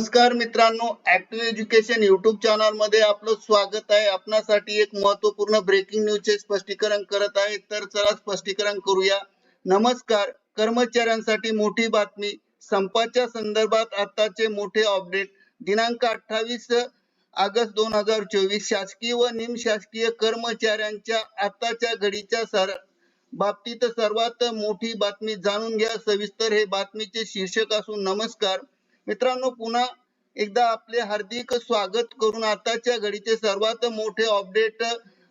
नमस्कार मित्रांनो active education YouTube चॅनलमध्ये आपलं स्वागत आहे. आपणासाठी एक महत्त्वपूर्ण ब्रेकिंग न्यूज चे स्पष्टीकरण करत आहे. तर चला स्पष्टीकरण करूया. नमस्कार. कर्मचाऱ्यांसाठी मोठी बातमी. संपाच्या संदर्भात आताचे मोठे अपडेट दिनांक अठ्ठावीस ऑगस्ट दोन हजार चोवीस. शासकीय व निमशासकीय कर्मचाऱ्यांच्या आताच्या घडीच्या सर बाबतीत सर्वात मोठी बातमी जाणून घ्या. सविस्तर हे बातमीचे शीर्षक असून नमस्कार. मित्रांनो पुन्हा एकदा आपले हार्दिक स्वागत करून आताच्या घडीचे सर्वात मोठे अपडेट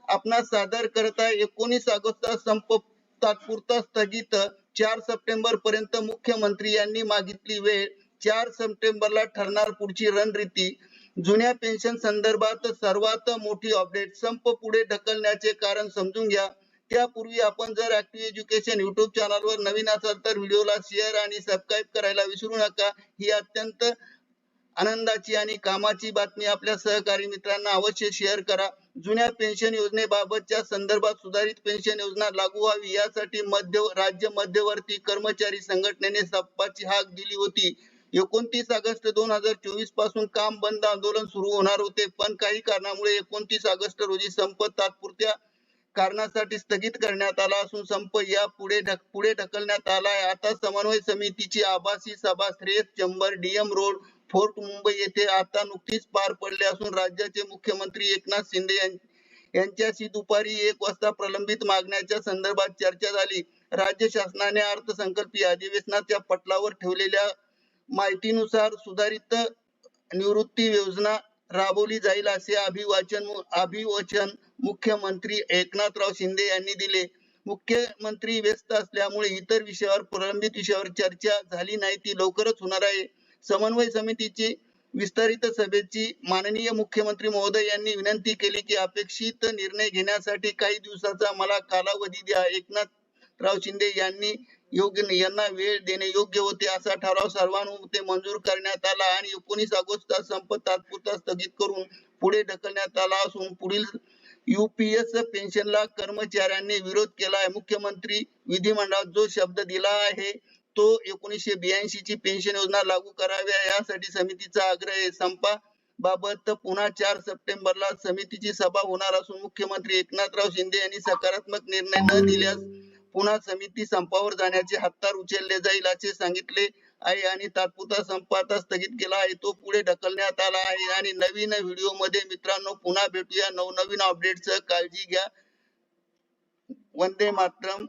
आपणास सादर करत आहे. एकोणीस ऑगस्ट संप तात्पुरता स्थगित. चार सप्टेंबर पर्यंत मुख्यमंत्री यांनी मागितली वेळ. चार सप्टेंबरला ठरणार पुढची रणनीती. जुन्या पेन्शन संदर्भात सर्वात मोठी अपडेट. संप पुढे ढकलण्याचे कारण समजून घ्या. त्यापूर्वी आपण जर ऍक्टिव्ह एज्युकेशन युट्यूब चॅनलवर नवीन असाल तर व्हिडिओला शेअर आणि सबस्क्राईब करायला विसरू नका. ही अत्यंत आनंदाची आणि कामाची बातमी आपल्या सहकारी मित्रांना अवश्य शेअर करा. जुन्या पेन्शन योजनेबाबतच्या संदर्भात सुधारित पेन्शन योजना लागू व्हावी यासाठी मध्य राज्य मध्यवर्ती कर्मचारी संघटनेने सप्पाची हाक दिली होती. एकोणतीस ऑगस्ट दोन हजार चोवीसपासून काम बंद आंदोलन सुरू होणार होते. पण काही कारणामुळे एकोणतीस ऑगस्ट रोजी संप तात्पुरत्या कारणासाठी स्थगित करण्यात आला असून संप या पुढे ढक पुढे ढकलण्यात आला आहे आता समन्वय समितीची आभासी सभा Shreyas chamber DM road Fort Mumbai येथे आता नुकतीच पार पडले असून राज्याचे मुख्यमंत्री एकनाथ शिंदे यांच्याशी दुपारी एक वाजता प्रलंबित मागण्याच्या संदर्भात चर्चा झाली. राज्य शासनाने अर्थसंकल्पीय अधिवेशनाच्या पटलावर ठेवलेल्या माहितीनुसार सुधारित निवृत्ती योजना राबवली जाईल असे अभिवाचन अभिवचन मुख्यमंत्री एकनाथराव शिंदे यांनी दिले. मुख्यमंत्री व्यस्त असल्यामुळे इतर विषयावर प्रलंबित विषयावर चर्चा झाली नाही ती लवकरच होणार आहे. समन्वय समितीची विस्तारित सभेची माननीय मुख्यमंत्री महोदय यांनी विनंती केली की अपेक्षित निर्णय घेण्यासाठी काही दिवसाचा मला कालावधी द्या. एकनाथ राव शिंदे यांनी योग्य यांना वेळ देणे योग्य होते असा ठराव सर्वानुमते मंजूर करण्यात आला आणि एकोणीस ऑगस्टचा संप तात्पुरता स्थगित करून पुढे ढकलण्यात आला असून पुढील युपीएस पेन्शनला कर्मचाऱ्यांनी विरोध केला आहे. मुख्यमंत्री विधिमंडळात जो शब्द दिला आहे तो एकोणीसशे ब्याऐंशी ची पेन्शन योजना लागू कराव्या यासाठी समितीचा आग्रह आहे. संपा बाबत पुन्हा चार सप्टेंबरला समितीची सभा होणार असून मुख्यमंत्री एकनाथराव शिंदे यांनी सकारात्मक निर्णय न दिल्यास पुन्हा समिती संपावर जाण्याचे हत्यार उचलले जाईल असे सांगितले आहे आणि तात्पुरता संप आता स्थगित केला आहे. तो पुढे ढकलण्यात आला आहे. आणि नवीन व्हिडिओमध्ये मित्रांनो पुन्हा भेटूया. नवनवीन अपडेटसह काळजी घ्या. वंदे मातरम.